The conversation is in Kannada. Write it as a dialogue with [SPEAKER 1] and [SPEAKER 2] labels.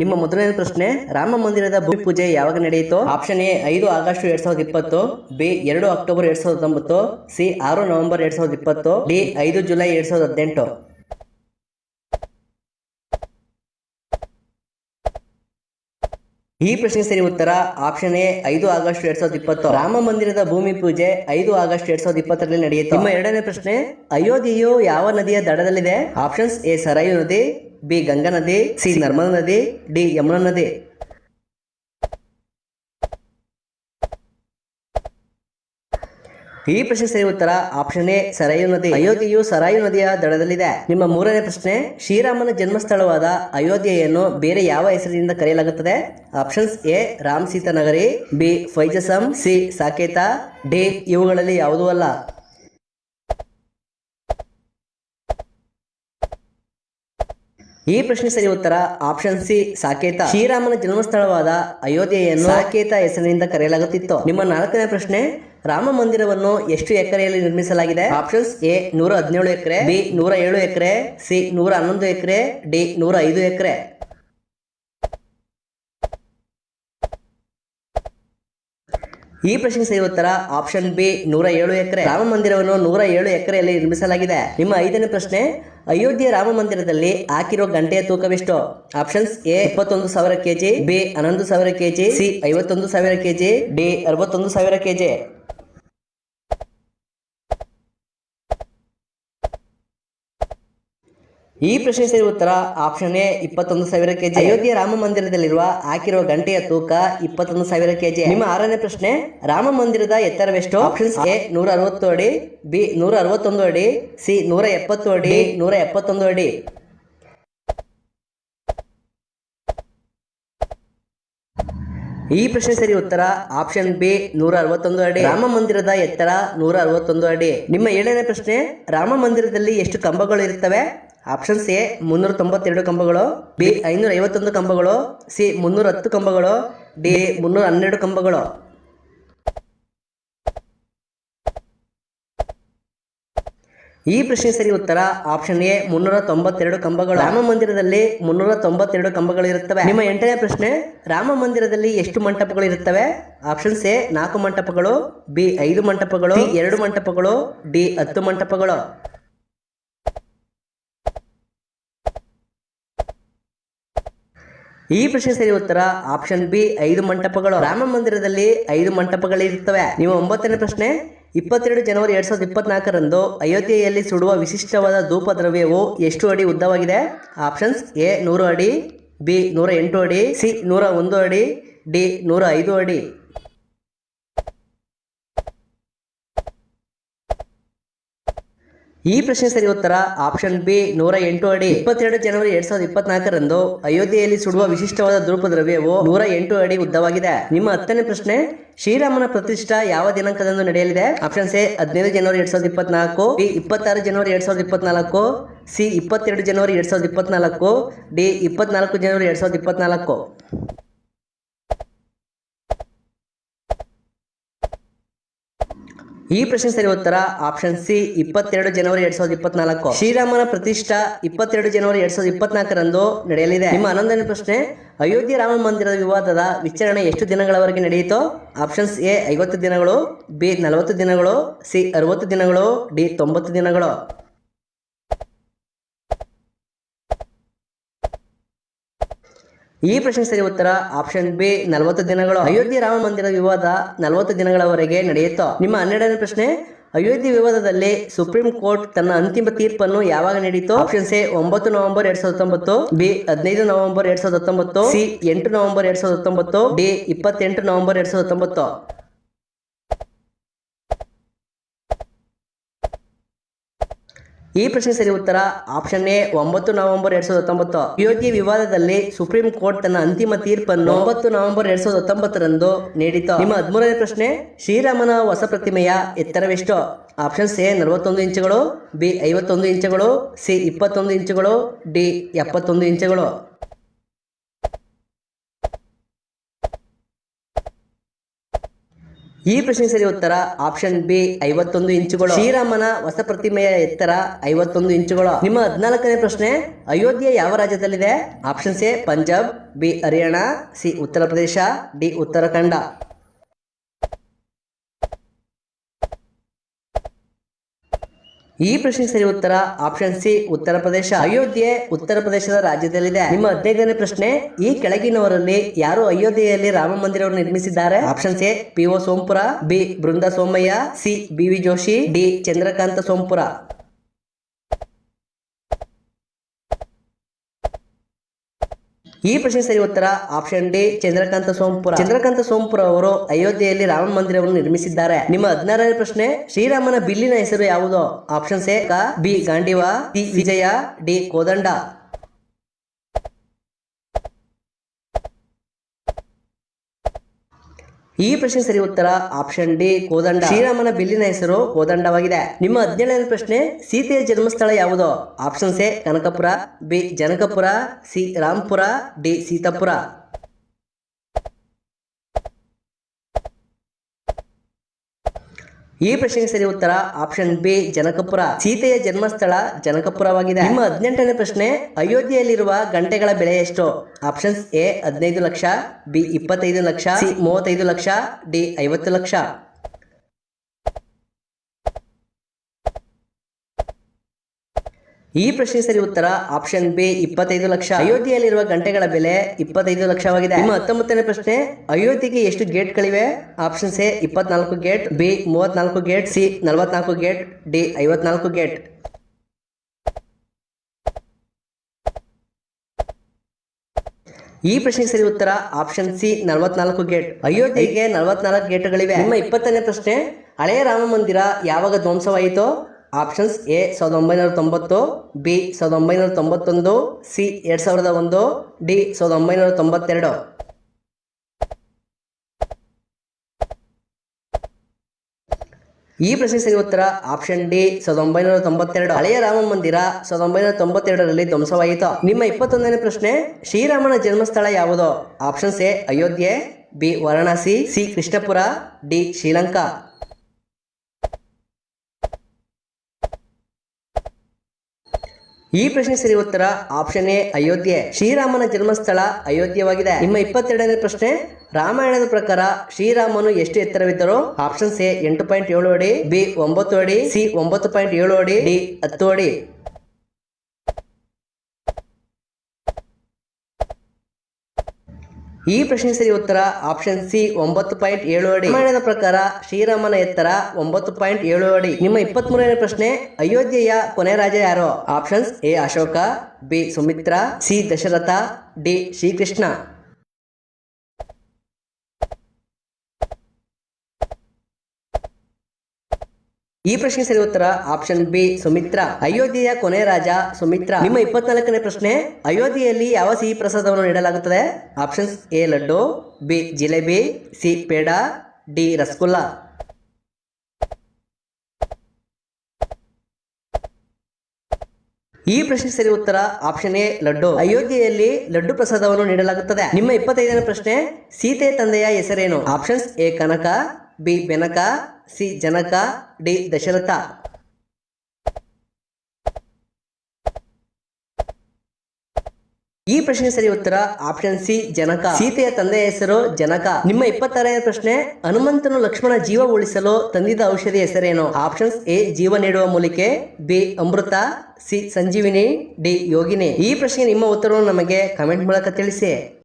[SPEAKER 1] ನಿಮ್ಮ ಮೊದಲನೇ ಪ್ರಶ್ನೆ, ರಾಮ ಮಂದಿರದ ಭೂಮಿ ಪೂಜೆ ಯಾವಾಗ ನಡೆಯಿತು? ಆಪ್ಷನ್ ಎ, ಐದು ಆಗಸ್ಟ್ ಎರಡ್ ಸಾವಿರದ ಇಪ್ಪತ್ತು. ಬಿ, ಎರಡು ಅಕ್ಟೋಬರ್ ಎರಡ್ ಸಾವಿರದ ಹತ್ತೊಂಬತ್ತು. ಸಿ, ಆರು ನವೆಂಬರ್ ಎರಡ್ ಸಾವಿರದ ಇಪ್ಪತ್ತು. ಡಿ, ಐದು ಜುಲೈ ಎರಡ್ ಸಾವಿರದ ಹದಿನೆಂಟು. ಈ ಪ್ರಶ್ನೆ ಸರಿ ಉತ್ತರ ಆಪ್ಷನ್ ಎ, ಐದು ಆಗಸ್ಟ್ ಎರಡ್ ಸಾವಿರದ ಇಪ್ಪತ್ತು. ರಾಮ ಮಂದಿರದ ಭೂಮಿ ಪೂಜೆ ಐದು ಆಗಸ್ಟ್ ಎರಡ್ ಸಾವಿರದ ಇಪ್ಪತ್ತರಲ್ಲಿ ನಡೆಯಿತು. ನಿಮ್ಮ ಎರಡನೇ ಪ್ರಶ್ನೆ, ಅಯೋಧ್ಯೆಯು ಯಾವ ನದಿಯ ದಡದಲ್ಲಿದೆ? ಆಪ್ಷನ್ಸ್ ಎ, ಸರಾಯು ನದಿ, ಬಿ, ಗಂಗಾ ನದಿ, ಸಿ, ನರ್ಮದಾ ನದಿ, ಡಿ, ಯಮುನಾ ನದಿ. ಈ ಪ್ರಶ್ನೆ ಸರಿ ಉತ್ತರ ಆಪ್ಷನ್ ಎ ಸರಾಯು ನದಿ. ಅಯೋಧ್ಯೆಯು ಸರಾಯು ನದಿಯ ದಡದಲ್ಲಿದೆ. ನಿಮ್ಮ ಮೂರನೇ ಪ್ರಶ್ನೆ, ಶ್ರೀರಾಮನ ಜನ್ಮಸ್ಥಳವಾದ ಅಯೋಧ್ಯೆಯನ್ನು ಬೇರೆ ಯಾವ ಹೆಸರಿನಿಂದ ಕರೆಯಲಾಗುತ್ತದೆ? Options A, Ram Sita Nagari B, ಫೈಜಸಂ, ಸಿ, ಸಾಕೇತ, ಡಿ, ಇವುಗಳಲ್ಲಿ ಯಾವುದೂ ಅಲ್ಲ. ಈ ಪ್ರಶ್ನೆ ಸರಿ ಉತ್ತರ ಆಪ್ಷನ್ ಸಿ, ಸಾಕೇತ. ಶ್ರೀರಾಮನ ಜನ್ಮಸ್ಥಳವಾದ ಅಯೋಧ್ಯೆಯನ್ನು ಸಾಕೇತ ಹೆಸರಿನಿಂದ ಕರೆಯಲಾಗುತ್ತಿತ್ತು. ನಿಮ್ಮ ನಾಲ್ಕನೇ ಪ್ರಶ್ನೆ ರಾಮ ಮಂದಿರವನ್ನು ಎಷ್ಟು ಎಕರೆಯಲ್ಲಿ ನಿರ್ಮಿಸಲಾಗಿದೆ? ಆಪ್ಷನ್ಸ್ ಎ ನೂರ ಹದಿನೇಳು ಎಕರೆ ಬಿ ನೂರ ಏಳು ಎಕರೆ ಸಿ ನೂರ ಹನ್ನೊಂದು ಎಕರೆ ಡಿ ನೂರ ಐದು ಎಕರೆ. ಈ ಪ್ರಶ್ನೆ ಸರಿ ಉತ್ತರ ಆಪ್ಷನ್ ಬಿ ನೂರ ಏಳು ಎಕರೆ ರಾಮ ಮಂದಿರವನ್ನು ನೂರ ಏಳು ಎಕರೆಯಲ್ಲಿ ನಿರ್ಮಿಸಲಾಗಿದೆ. ನಿಮ್ಮ ಐದನೇ ಪ್ರಶ್ನೆ, ಅಯೋಧ್ಯೆ ರಾಮ ಮಂದಿರದಲ್ಲಿ ಹಾಕಿರೋ ಗಂಟೆಯ ತೂಕವೆಷ್ಟು? ಆಪ್ಷನ್ಸ್ ಎ ಇಪ್ಪತ್ತೊಂದು ಸಾವಿರ ಕೆಜಿ ಬಿ ಹನ್ನೊಂದು ಸಾವಿರ ಕೆಜಿ ಸಿ ಐವತ್ತೊಂದು ಸಾವಿರ ಕೆಜಿ ಡಿ ಅರವತ್ತೊಂದು ಸಾವಿರ ಕೆಜಿ. ಈ ಪ್ರಶ್ನೆ ಉತ್ತರ ಆಪ್ಷನ್ ಎ ಇಪ್ಪತ್ತೊಂದು ಸಾವಿರ ಕೆಜಿ. ಅಯೋಧ್ಯೆ ರಾಮ ಮಂದಿರದಲ್ಲಿರುವ ಹಾಕಿರುವ ಗಂಟೆಯ ತೂಕ ಇಪ್ಪತ್ತೊಂದು ಸಾವಿರ ಕೆಜಿ. ನಿಮ್ಮ ಆರನೇ ಪ್ರಶ್ನೆ, ರಾಮ ಮಂದಿರದ ಎತ್ತರವೆಷ್ಟು? ಆಪ್ಷನ್ಸ್ ಎ ನೂರ ಅರವತ್ತು ಅಡಿ, ಬಿ ನೂರ ಅರವತ್ತೊಂದು ಅಡಿ, ಸಿ ನೂರ ಎಪ್ಪತ್ತು ಅಡಿ ನೂರ ಎಪ್ಪತ್ತೊಂದು ಅಡಿ. ಈ ಪ್ರಶ್ನೆ ಸರಿ ಉತ್ತರ ಆಪ್ಷನ್ ಬಿ ನೂರ ಅರವತ್ತೊಂದು ಅಡಿ. ರಾಮ ಮಂದಿರದ ಎತ್ತರ ನೂರ ಅರವತ್ತೊಂದು ಅಡಿ. ನಿಮ್ಮ ಏಳನೇ ಪ್ರಶ್ನೆ, ರಾಮ ಮಂದಿರದಲ್ಲಿ ಎಷ್ಟು ಕಂಬಗಳು ಇರುತ್ತವೆ? ಆಪ್ಷನ್ಸ್ ಎ ಮುನ್ನೂರ ತೊಂಬತ್ತೆರಡು ಕಂಬಗಳು. ಬಿ ಐನೂರ ಐವತ್ತೊಂದು ಕಂಬಗಳು. ಸಿ ಮುನ್ನೂರ ಹತ್ತು ಕಂಬಗಳು. ಡಿ ಮುನ್ನೂರ ಹನ್ನೆರಡು ಕಂಬಗಳು. ಈ ಪ್ರಶ್ನೆ ಸರಿ ಉತ್ತರ. ಆಪ್ಷನ್ ಎ ಮುನ್ನೂರ ತೊಂಬತ್ತೆರಡು ಕಂಬಗಳು. ರಾಮ ಮಂದಿರದಲ್ಲಿ ಮುನ್ನೂರ ತೊಂಬತ್ತೆರಡು ಕಂಬಗಳು ಇರುತ್ತವೆ. ನಿಮ್ಮ ಎಂಟನೇ ಪ್ರಶ್ನೆ, ರಾಮ ಮಂದಿರದಲ್ಲಿ ಎಷ್ಟು ಮಂಟಪಗಳು ಇರುತ್ತವೆ? ಆಪ್ಷನ್ಸ್ ಎ ನಾಲ್ಕು ಮಂಟಪಗಳು. ಬಿ ಐದು ಮಂಟಪಗಳು. ಎರಡು ಮಂಟಪಗಳು. ಡಿ ಹತ್ತು ಮಂಟಪಗಳು. ಈ ಪ್ರಶ್ನೆ ಸರಿ ಉತ್ತರ ಆಪ್ಷನ್ ಬಿ, ಐದು ಮಂಟಪಗಳು. ರಾಮ ಮಂದಿರದಲ್ಲಿ ಐದು ಮಂಟಪಗಳಿರುತ್ತವೆ ನಿಮ್ಮ ಒಂಬತ್ತನೇ ಪ್ರಶ್ನೆ, ಇಪ್ಪತ್ತೆರಡು ಜನವರಿ ಎರಡ್ ಸಾವಿರದ ಇಪ್ಪತ್ನಾಲ್ಕರಂದು ಅಯೋಧ್ಯೆಯಲ್ಲಿ ಸುಡುವ ವಿಶಿಷ್ಟವಾದ ಧೂಪ ದ್ರವ್ಯವು ಎಷ್ಟು ಅಡಿ ಉದ್ದವಾಗಿದೆ? ಆಪ್ಷನ್ಸ್ ಎ, ನೂರು ಅಡಿ, ಬಿ, ನೂರ ಎಂಟು ಅಡಿ, ಸಿ, ನೂರ ಒಂದು ಅಡಿ, ಡಿ, ನೂರ ಐದು ಅಡಿ. ಈ ಪ್ರಶ್ನೆ ಸರಿ ಉತ್ತರ ಆಪ್ಷನ್ ಬಿ ನೂರ ಎಂಟು ಅಡಿ. ಇಪ್ಪತ್ತೆರಡು ಜನವರಿ ಎರಡ್ ಸಾವಿರದ ಇಪ್ಪತ್ನಾಲ್ಕರಂದು ಅಯೋಧ್ಯೆಯಲ್ಲಿ ಸುಡುವ ವಿಶಿಷ್ಟವಾದ ಧೂಪ ದ್ರವ್ಯವು ನೂರ ಎಂಟು ಅಡಿ ಉದ್ದವಾಗಿದೆ. ನಿಮ್ಮ ಹತ್ತನೇ ಪ್ರಶ್ನೆ, ಶ್ರೀರಾಮನ ಪ್ರತಿಷ್ಠಾ ಯಾವ ದಿನಾಂಕದಂದು ನಡೆಯಲಿದೆ? ಆಪ್ಷನ್ಸ್ ಎ, ಹದಿನೈದು ಜನವರಿ ಎರಡ್ ಸಾವಿರದ ಇಪ್ಪತ್ನಾಲ್ಕು, ಬಿ, ಇಪ್ಪತ್ತಾರು ಜನವರಿ ಎರಡ್ ಸಾವಿರದ ಇಪ್ಪತ್ನಾಲ್ಕು, ಸಿ, ಇಪ್ಪತ್ತೆರಡು ಜನವರಿ ಎರಡ್ ಸಾವಿರದ ಇಪ್ಪತ್ನಾಲ್ಕು, ಡಿ, ಇಪ್ಪತ್ನಾಲ್ಕು ಜನವರಿ ಎರಡ್ ಸಾವಿರದ ಇಪ್ಪತ್ನಾಲ್ಕು. ಈ ಪ್ರಶ್ನೆ ಸರಿ ಉತ್ತರ ಆಪ್ಷನ್ ಸಿ ಇಪ್ಪತ್ತೆರಡು ಜನವರಿ ಎರಡ್ ಸಾವಿರದ ಇಪ್ಪತ್ನಾಲ್ಕು. ಶ್ರೀರಾಮನ ಪ್ರತಿಷ್ಠಾ ಇಪ್ಪತ್ತೆರಡು ಜನವರಿ ಎರಡ್ ಸಾವಿರದ ಇಪ್ಪತ್ನಾಲ್ಕರಂದು ನಡೆಯಲಿದೆ. ನಿಮ್ಮ ಹನ್ನೊಂದನೇ ಪ್ರಶ್ನೆ, ಅಯೋಧ್ಯೆ ರಾಮ ಮಂದಿರದ ವಿವಾದದ ವಿಚಾರಣೆ ಎಷ್ಟು ದಿನಗಳವರೆಗೆ ನಡೆಯಿತು? ಆಪ್ಷನ್ಸ್ ಎ ಐವತ್ತು ದಿನಗಳು ಬಿ ನಲವತ್ತು ದಿನಗಳು ಸಿ ಅರವತ್ತು ದಿನಗಳು ಡಿ ತೊಂಬತ್ತು ದಿನಗಳು. ಈ ಪ್ರಶ್ನೆ ಸರಿ ಉತ್ತರ ಆಪ್ಷನ್ ಬಿ, ನಲವತ್ತು ದಿನಗಳು. ಅಯೋಧ್ಯೆ ರಾಮ ಮಂದಿರ ವಿವಾದ ನಲವತ್ತು ದಿನಗಳವರೆಗೆ ನಡೆಯುತ್ತೋ? ನಿಮ್ಮ ಹನ್ನೆರಡನೇ ಪ್ರಶ್ನೆ, ಅಯೋಧ್ಯೆ ವಿವಾದದಲ್ಲಿ ಸುಪ್ರೀಂ ಕೋರ್ಟ್ ತನ್ನ ಅಂತಿಮ ತೀರ್ಪನ್ನು ಯಾವಾಗ ನೀಡಿತು ಆಪ್ಷನ್ಸ್ ಎ ಒಂಬತ್ತು ನವೆಂಬರ್ ಎರಡ್ ಸಾವಿರದ ಹತ್ತೊಂಬತ್ತು. ಬಿ, ಹದಿನೈದು ನವೆಂಬರ್ ಎರಡ್ ಸಾವಿರದ ಹತ್ತೊಂಬತ್ತು. ಸಿ, ಎಂಟು ನವೆಂಬರ್ ಎರಡ್ ಸಾವಿರದ ಹತ್ತೊಂಬತ್ತು. ಡಿ, ಇಪ್ಪತ್ತೆಂಟು ನವೆಂಬರ್ ಎರಡ್ ಸಾವಿರದ ಹತ್ತೊಂಬತ್ತು. ಈ ಪ್ರಶ್ನೆ ಸರಿ ಉತ್ತರ. ಆಪ್ಷನ್ ಎ, ಒಂಬತ್ತು ನವೆಂಬರ್ ಎರಡ್ ಸಾವಿರದ ಹತ್ತೊಂಬತ್ತು. ಅಯೋಧ್ಯೆ ವಿವಾದದಲ್ಲಿ ಸುಪ್ರೀಂ ಕೋರ್ಟ್ ತನ್ನ ಅಂತಿಮ ತೀರ್ಪನ್ನು ಒಂಬತ್ತು ನವೆಂಬರ್ ಎರಡ್ ಸಾವಿರದ ಹತ್ತೊಂಬತ್ತರಂದು ನೀಡಿತು ನಿಮ್ಮ ಹದಿಮೂರನೇ ಪ್ರಶ್ನೆ, ಶ್ರೀರಾಮನ ಹೊಸ ಪ್ರತಿಮೆಯ ಎತ್ತರವೆಷ್ಟು? ಆಪ್ಷನ್ಸ್ ಎ, ನಲವತ್ತೊಂದು ಇಂಚುಗಳು, ಬಿ, ಐವತ್ತೊಂದು ಇಂಚುಗಳು, ಸಿ, ಇಪ್ಪತ್ತೊಂದು ಇಂಚುಗಳು, ಡಿ, ಎಪ್ಪತ್ತೊಂದು ಇಂಚುಗಳು. ಈ ಪ್ರಶ್ನೆ ಸರಿ ಉತ್ತರ ಆಪ್ಷನ್ ಬಿ, ಐವತ್ತೊಂದು ಇಂಚುಗಳು. ಶ್ರೀರಾಮನ ಹೊಸ ಪ್ರತಿಮೆಯ ಎತ್ತರ ಐವತ್ತೊಂದು ಇಂಚುಗಳು. ನಿಮ್ಮ ಹದಿನಾಲ್ಕನೇ ಪ್ರಶ್ನೆ, ಅಯೋಧ್ಯೆ ಯಾವ ರಾಜ್ಯದಲ್ಲಿದೆ? Options A, Punjab, B, Haryana, C, Uttar Pradesh, D, Uttarakhand. ಈ ಪ್ರಶ್ನೆ ಸರಿ ಉತ್ತರ ಆಪ್ಷನ್ ಸಿ, ಉತ್ತರ ಪ್ರದೇಶ. ಅಯೋಧ್ಯೆ, ಉತ್ತರ ಪ್ರದೇಶದ ರಾಜ್ಯದಲ್ಲಿದೆ. ನಿಮ್ಮ ಹದಿನೈದನೇ ಪ್ರಶ್ನೆ, ಈ ಕೆಳಗಿನವರಲ್ಲಿ ಯಾರು ಅಯೋಧ್ಯೆಯಲ್ಲಿ ರಾಮ ಮಂದಿರವನ್ನು ನಿರ್ಮಿಸಿದ್ದಾರೆ? Options A, P O Sompura B Brinda Somaiah C, B V Joshi, D, Chandrakant Sompura ಈ ಪ್ರಶ್ನೆ ಸರಿ ಉತ್ತರ ಆಪ್ಷನ್ ಡಿ ಚಂದ್ರಕಾಂತ ಸೋಂಪುರ ಚಂದ್ರಕಾಂತ ಸೋಂಪುರ ಅವರು ಅಯೋಧ್ಯೆಯಲ್ಲಿ ರಾಮ ಮಂದಿರವನ್ನು ನಿರ್ಮಿಸಿದ್ದಾರೆ. ನಿಮ್ಮ ಹದಿನಾರನೇ ಪ್ರಶ್ನೆ, ಶ್ರೀರಾಮನ ಬಿಲ್ಲಿನ ಹೆಸರು ಯಾವುದು? Options A B, Gandiva, C, Vijaya, D, Kodanda. ಈ ಪ್ರಶ್ನೆ ಸರಿ ಉತ್ತರ ಆಪ್ಷನ್ ಡಿ, ಕೋದಂಡ. ಶ್ರೀರಾಮನ ಬಿಲ್ಲಿನ ಹೆಸರು ಕೋದಂಡವಾಗಿದೆ. ನಿಮ್ಮ ಹದಿನೇಳನೇ ಪ್ರಶ್ನೆ, ಸೀತೆಯ ಜನ್ಮಸ್ಥಳ ಯಾವುದು? Options A, Kanakapura, B, Janakpur, C Rampur D, Sitapur. ಈ ಪ್ರಶ್ನೆಗೆ ಸರಿ ಉತ್ತರ ಆಪ್ಷನ್ ಬಿ, ಜನಕಪುರ. ಸೀತೆಯ ಜನ್ಮಸ್ಥಳ ಜನಕಪುರವಾಗಿದೆ. ನಿಮ್ಮ ಹದಿನೆಂಟನೇ ಪ್ರಶ್ನೆ, ಅಯೋಧ್ಯೆಯಲ್ಲಿರುವ ಗಂಟೆಗಳ ಬೆಲೆ ಎಷ್ಟು? ಆಪ್ಷನ್ಸ್ ಎ, ಹದಿನೈದು ಲಕ್ಷ, ಬಿ, ಇಪ್ಪತ್ತೈದು ಲಕ್ಷ, ಸಿ, ಮೂವತ್ತೈದು ಲಕ್ಷ, ಡಿ, ಐವತ್ತು ಲಕ್ಷ. ಈ ಪ್ರಶ್ನೆ ಸರಿ ಉತ್ತರ ಆಪ್ಷನ್ ಬಿ, ಇಪ್ಪತ್ತೈದು ಲಕ್ಷ. ಅಯೋಧ್ಯೆಯಲ್ಲಿರುವ ಗಂಟೆಗಳ ಬೆಲೆ ಇಪ್ಪತ್ತೈದು ಲಕ್ಷವಾಗಿದೆ. ನಿಮ್ಮ ಹತ್ತೊಂಬತ್ತನೇ ಪ್ರಶ್ನೆ, ಅಯೋಧ್ಯೆಗೆ ಎಷ್ಟು ಗೇಟ್ಗಳಿವೆ? ಆಪ್ಷನ್ಸ್ ಎ, ಇಪ್ಪತ್ನಾಲ್ಕು ಗೇಟ್, ಬಿ, ಮೂವತ್ನಾಲ್ಕು ಗೇಟ್, ಸಿ, ನಲವತ್ನಾಲ್ಕು ಗೇಟ್, ಡಿ, ಐವತ್ನಾಲ್ಕು ಗೇಟ್. ಈ ಪ್ರಶ್ನೆಗೆ ಸರಿ ಉತ್ತರ ಆಪ್ಷನ್ ಸಿ, ನಲವತ್ನಾಲ್ಕು ಗೇಟ್. ಅಯೋಧ್ಯೆಗೆ ನಲವತ್ನಾಲ್ಕು ಗೇಟ್ಗಳಿವೆ. ನಿಮ್ಮ ಇಪ್ಪತ್ತನೇ ಪ್ರಶ್ನೆ, ಹಳೆಯ ರಾಮ ಮಂದಿರ ಯಾವಾಗ ಧ್ವಂಸವಾಯಿತು ಆಪ್ಷನ್ಸ್ ಎ ಸಾವಿರದ ಒಂಬೈನೂರ ತೊಂಬತ್ತು, ಬಿ ಸಾವಿರದ ಒಂಬೈನೂರ ತೊಂಬತ್ತೊಂದು, ಸಿ ಎರಡು ಸಾವಿರದ ಒಂದು, ಡಿ ಸಾವಿರದ ಒಂಬೈನೂರ ತೊಂಬತ್ತೆರಡು. ಈ ಪ್ರಶ್ನೆ ಉತ್ತರ ಆಪ್ಷನ್ ಡಿ ಸಾವಿರದ ಒಂಬೈನೂರ ತೊಂಬತ್ತೆರಡು. ಹಳೆಯ ರಾಮ ಮಂದಿರ ಸಾವಿರದ ಒಂಬೈನೂರ ತೊಂಬತ್ತೆರಡರಲ್ಲಿ ಧ್ವಂಸವಾಯಿತು. ನಿಮ್ಮ ಇಪ್ಪತ್ತೊಂದನೇ ಪ್ರಶ್ನೆ, ಶ್ರೀರಾಮನ ಜನ್ಮಸ್ಥಳ ಯಾವುದು? Options A, Ayodhya, B, Varanasi, C, Krishnapura, D, Sri Lanka. ಈ ಪ್ರಶ್ನೆ ಸರಿ ಉತ್ತರ ಆಪ್ಷನ್ ಎ, ಅಯೋಧ್ಯೆ. ಶ್ರೀರಾಮನ ಜನ್ಮಸ್ಥಳ ಅಯೋಧ್ಯವಾಗಿದೆ. ನಿಮ್ಮ ಇಪ್ಪತ್ತೆರಡನೇ ಪ್ರಶ್ನೆ, ರಾಮಾಯಣದ ಪ್ರಕಾರ ಶ್ರೀರಾಮನು ಎಷ್ಟು ಎತ್ತರವಿದ್ದರು? ಆಪ್ಷನ್ಸ್ ಎ, ಎಂಟು ಪಾಯಿಂಟ್ ಏಳು ಅಡಿ, ಬಿ, ಒಂಬತ್ತು ಅಡಿ, ಸಿ, ಒಂಬತ್ತು ಪಾಯಿಂಟ್ ಏಳು ಅಡಿ, ಡಿ, ಹತ್ತು ಅಡಿ. ಈ ಪ್ರಶ್ನೆ ಸರಿ ಉತ್ತರ ಆಪ್ಷನ್ ಸಿ ಒಂಬತ್ತು ಪಾಯಿಂಟ್ ಏಳು ಅಡಿ. ರಾಮಾಯಣದ ಪ್ರಕಾರ ಶ್ರೀರಾಮನ ಎತ್ತರ ಒಂಬತ್ತು ಪಾಯಿಂಟ್ ಏಳು ಅಡಿ. ನಿಮ್ಮ ಇಪ್ಪತ್ತ್ ಮೂರನೇ ಪ್ರಶ್ನೆ, ಅಯೋಧ್ಯೆಯ ಕೊನೆ ರಾಜ ಯಾರು? Options A Ashoka B Sumitra C Dasharatha D Sri Krishna. ಈ ಪ್ರಶ್ನೆ ಸರಿ ಉತ್ತರ. Option B, Sumitra. ಅಯೋಧ್ಯೆಯ ಕೊನೆ ರಾಜ, ಸುಮಿತ್ರ. ನಿಮ್ಮ ಇಪ್ಪತ್ನಾಲ್ಕನೇ ಪ್ರಶ್ನೆ, ಅಯೋಧ್ಯೆಯಲ್ಲಿ ಯಾವ ಸಿಹಿ ಪ್ರಸಾದವನ್ನು ನೀಡಲಾಗುತ್ತದೆ? Options A, laddu, B, jalebi, C, peda, D, rasgulla. ಈ ಪ್ರಶ್ನೆ ಸರಿ ಉತ್ತರ. Option A, laddu. ಅಯೋಧ್ಯೆಯಲ್ಲಿ ಲಡ್ಡು ಪ್ರಸಾದವನ್ನು ನೀಡಲಾಗುತ್ತದೆ. ನಿಮ್ಮ ಇಪ್ಪತ್ತೈದನೇ ಪ್ರಶ್ನೆ, ಸೀತೆ ತಂದೆಯ ಹೆಸರೇನು? Options A, Kanaka B Benaka, C Janaka, D Dasharatha. ಈ ಪ್ರಶ್ನೆ ಸರಿ ಉತ್ತರ ಆಪ್ಷನ್ ಸಿ ಜನಕ. ಸೀತೆಯ ತಂದೆಯ ಹೆಸರು ಜನಕ. ನಿಮ್ಮ ಇಪ್ಪತ್ತಾರನೇ ಪ್ರಶ್ನೆ, ಹನುಮಂತನು ಲಕ್ಷ್ಮಣ ಜೀವ ಉಳಿಸಲು ತಂದಿದ್ದ ಔಷಧಿ ಹೆಸರೇನು? ಆಪ್ಷನ್ಸ್ ಎ, ಜೀವ ನೀಡುವ ಮೂಲಿಕೆ, ಬಿ, ಅಮೃತ, ಸಿ, ಸಂಜೀವಿನಿ, ಡಿ, ಯೋಗಿನಿ. ಈ ಪ್ರಶ್ನೆ ನಿಮ್ಮ ಉತ್ತರವನ್ನು ನಮಗೆ ಕಮೆಂಟ್ ಮೂಲಕ ತಿಳಿಸಿ.